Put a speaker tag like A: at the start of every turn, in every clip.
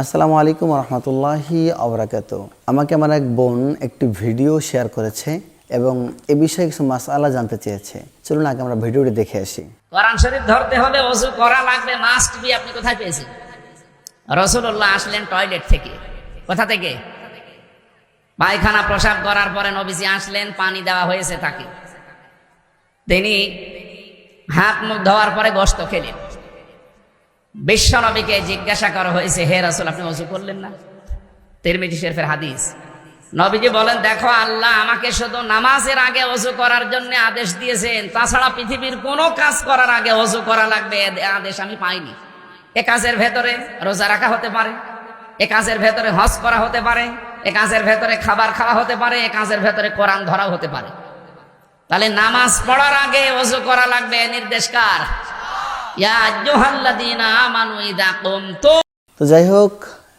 A: আসসালামু আলাইকুম রহমতুল্লাহি আবরাকাত। আমাকে আমার এক বোন একটি ভিডিও শেয়ার করেছে এবং এ বিষয়ে কিছু মাসআলা জানতে চেয়েছে। চলুন আগে আমরা ভিডিওটি দেখে আসি।
B: কোরআন শরীফ ধরতে হলে অজু করা লাগবে মাস্ট বি আপনি কোথায় পেয়েছেন? রসুল্লাহ আসলেন টয়লেট থেকে। কোথা থেকে? পায়খানা প্রসাব করার পরে নবীজি আসলেন, পানি দেওয়া হয়েছে তাকে। তিনি হাত মুখ ধোয়ার পরে গোস্ত খেলেন। বিশ্ব নবীকে জিজ্ঞাসা করা হয়েছে, হে রসুল, আপনি অজু করলেন না? তিরমিজি শরীফের হাদিস। নবীজি বলেন, দেখো, আল্লাহ আমাকে শুধু নামাজের আগে অজু করার জন্য আদেশ দিয়েছেন। তাছাড়া পৃথিবীর কোনো কাজ করার আগে অজু করা লাগবে আদেশ আমি পাইনি। এ কাজের ভেতরে রোজা রাখা হতে পারে, এ কাজের ভেতরে হজ করা হতে পারে, এ কাজের ভেতরে খাবার খাওয়া হতে পারে, এ কাজের ভেতরে কোরআন ধরা হতে পারে। তাহলে নামাজ পড়ার আগে অজু করা লাগবে, এ
A: তো যাই হোক,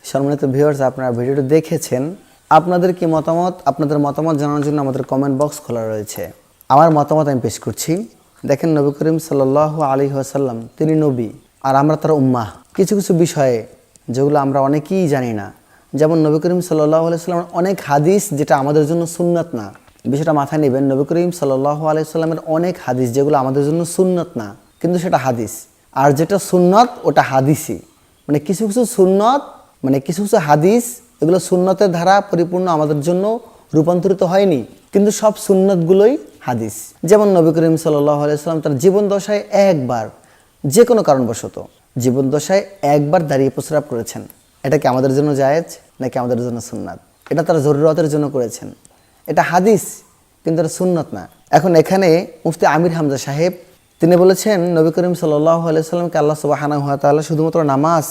A: সম্মানিত ভিউয়ার্স আপনারা ভিডিওটি দেখেছেন। আপনাদের কি মতামত? আপনাদের মতামত জানানোর জন্য আমাদের কমেন্ট বক্স খোলা রয়েছে। আমার মতামত আমি পেশ করছি। দেখেন, নবী করিম সাল্লাহ আলী আসাল্লাম তিনি নবী, আর আমরা তার উম্মাহ। কিছু কিছু বিষয়ে, যেগুলো আমরা অনেকেই জানি না। যেমন নবী করিম সাল্লাহ আলাইসাল্লামের অনেক হাদিস, যেটা আমাদের জন্য সুন্নত না। বিষয়টা মাথায় নেবেন, নবী করিম সাল্লাহ আলাইসাল্লামের অনেক হাদিস, যেগুলো আমাদের জন্য সুন্নত না। কিন্তু সেটা হাদিস। আর যেটা সুন্নত, ওটা হাদিসই। মানে কিছু কিছু সুন্নত মানে কিছু কিছু হাদিস, এগুলো সুন্নতের ধারা পরিপূর্ণ আমাদের জন্য রূপান্তরিত হয়নি, কিন্তু সব সুন্নতগুলোই হাদিস। যেমন নবী করিম সাল্লাম তার জীবন দশায় একবার যে কোনো কারণবশত, জীবন দশায় একবার দাঁড়িয়ে প্রস্রাব করেছেন। এটা কি আমাদের জন্য জায়েজ, নাকি আমাদের জন্য সুন্নাত? এটা তার জরুরতের জন্য করেছেন। এটা হাদিস, কিন্তু এটা সুন্নত না। এখন এখানে মুফতি আমির হামজা সাহেব তিনি বলেছেন, নবী করিম সাল্লাহ আলাইসাল্লামকে আল্লাহ সুবাহানা হুয়া তাল্লাহ শুধুমাত্র নামাজ,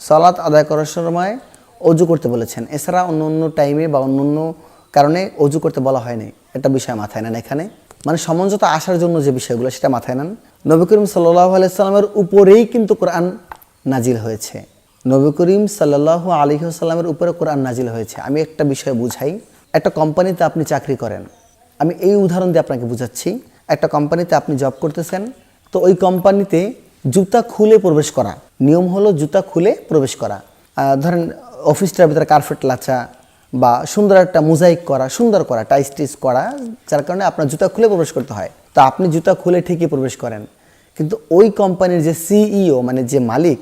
A: সালাত আদায় করার সময় অজু করতে বলেছেন। এছাড়া অন্য অন্য টাইমে বা অন্য অন্য কারণে অজু করতে বলা হয়নি। একটা বিষয় মাথায় নেন এখানে। মানে সমঝোতা আসার জন্য যে বিষয়গুলো, সেটা মাথায় নেন। নবী করিম সাল্লাহ আলাইসাল্লামের উপরেই কিন্তু কোরআন নাজিল হয়েছে। নবী করিম সাল্লাহ আলিহাস্লামের উপরে কোরআন নাজিল হয়েছে। আমি একটা বিষয় বুঝাই। একটা কোম্পানিতে আপনি চাকরি করেন। আমি এই উদাহরণ দিয়ে আপনাকে বুঝাচ্ছি। একটা কোম্পানিতে আপনি জব করতেছেন, তো ওই কোম্পানিতে জুতা খুলে প্রবেশ করা। নিয়ম হলো জুতা খুলে প্রবেশ করা। ধরেন অফিসটার ভিতরে কার্পেট লাচা বা সুন্দর একটা মোজাইক করা, সুন্দর করা টাইস টিস করা, যার কারণে আপনার জুতা খুলে প্রবেশ করতে হয়। তো আপনি জুতা খুলে ঠিকই প্রবেশ করেন। কিন্তু ওই কোম্পানির যে সিইও মানে যে মালিক,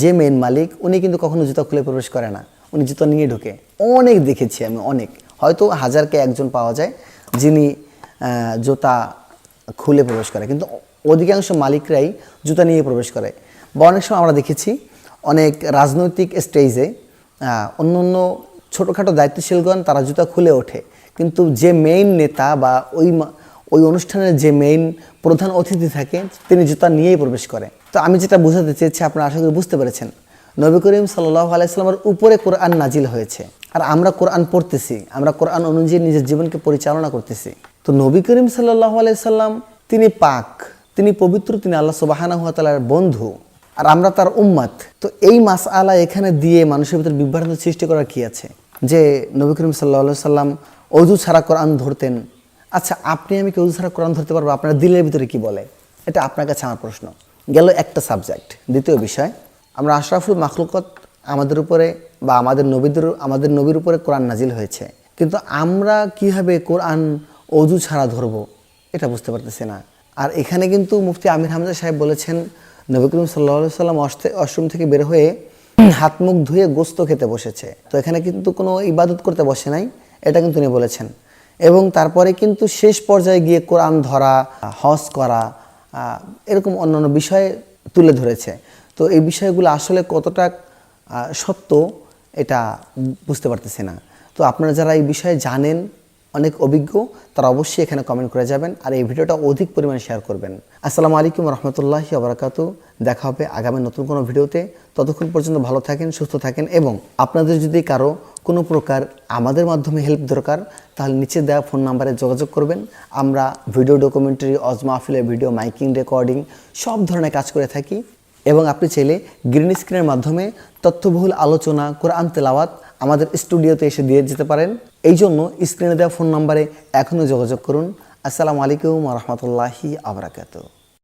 A: যে মেন মালিক, উনি কিন্তু কখনো জুতা খুলে প্রবেশ করে না। উনি জুতা নিয়ে ঢোকে। অনেক দেখেছি আমি, অনেক। হয়তো হাজারকে একজন পাওয়া যায়, যিনি জুতা খুলে প্রবেশ করে। কিন্তু অধিকাংশ মালিকরাই জুতা নিয়ে প্রবেশ করে। বা অনেক সময় আমরা দেখেছি অনেক রাজনৈতিক স্টেজে অন্য অন্য ছোটোখাটো দায়িত্বশীলগণ তারা জুতা খুলে ওঠে। কিন্তু যে মেইন নেতা বা ওই ওই অনুষ্ঠানের যে মেইন প্রধান অতিথি থাকে, তিনি জুতা নিয়েই প্রবেশ করে। তো আমি যেটা বোঝাতে চেয়েছি, আপনারা আশা করি বুঝতে পেরেছেন। নবী করিম সাল্লাহ আলাইস্লামের উপরে কোরআন নাজিল হয়েছে। আর আমরা কোরআন পড়তেছি, আমরা কোরআন অনুযায়ী নিজের জীবনকে পরিচালনা করতেছি। তো নবী করিম সাল্লাহ আলাইসাল্লাম তিনি পাক, তিনি পবিত্র, তিনি আল্লাহ সুবাহানা হাতালার বন্ধু। আর আমরা তার উম্মাত। তো এই মাস আলা এখানে দিয়ে মানুষের ভিতরে বিভ্রান্ত সৃষ্টি করার কি আছে? যে নবী করিম সাল্লাহ সাল্লাম অজু ছাড়া কোরআন ধরতেন। আচ্ছা আপনি আমি কি অজু ছাড়া কোরআন ধরতে পারব? আপনার দিলের ভিতরে কি বলে? এটা আপনার কাছে আমার প্রশ্ন। গেল একটা সাবজেক্ট। দ্বিতীয় বিষয়, আমরা আশরাফুল মাখলুকত আমাদের উপরে বা আমাদের নবীদের, আমাদের নবীর উপরে কোরআন নাজিল হয়েছে। কিন্তু আমরা কীভাবে কোরআন অজু ছাড়া ধরবো, এটা বুঝতে পারতেছি না। আর এখানে কিন্তু মুফতি আমির হামজা সাহেব বলেছেন, নবী করিম সাল্লাহ সাল্লাম অষ্টম থেকে বের হয়ে হাত মুখ ধুয়ে গোস্ত খেতে বসেছে। তো এখানে কিন্তু কোনো ইবাদত করতে বসে নাই, এটা কিন্তু উনি বলেছেন। এবং তারপরে কিন্তু শেষ পর্যায়ে গিয়ে কোরআন ধরা, হজ করা এরকম অন্যান্য বিষয় তুলে ধরেছে। তো এই বিষয়গুলো আসলে কতটা সত্য, এটা বুঝতে পারতেছি না। তো আপনারা যারা এই বিষয়ে জানেন অনেক অভিজ্ঞ, তারা অবশ্যই এখানে কমেন্ট করে যাবেন আর এই ভিডিওটা অধিক পরিমাণে শেয়ার করবেন। আসসালামু আলাইকুম রহমতুল্লাহি আবরাকাত দেখা হবে আগামী নতুন কোনো ভিডিওতে। ততক্ষণ পর্যন্ত ভালো থাকেন, সুস্থ থাকেন এবং আপনাদের যদি কারও কোনো প্রকার আমাদের মাধ্যমে হেল্প দরকার, তাহলে নিচে দেওয়া ফোন নাম্বারে যোগাযোগ করবেন। আমরা ভিডিও ডকুমেন্টারি অজ মাহফিলের ভিডিও মাইকিং রেকর্ডিং সব ধরনের কাজ করে থাকি। এবং আপনি চাইলে গ্রিন স্ক্রিনের মাধ্যমে তথ্যবহুল আলোচনা, কোরআন তেলাওয়াত আমাদের স্টুডিওতে এসে দিয়ে যেতে পারেন। এই জন্য স্ক্রিনে দেওয়া ফোন নম্বরে এখনও যোগাযোগ করুন। আসসালামু আলাইকুম রহমতুল্লাহি আবরাকাতু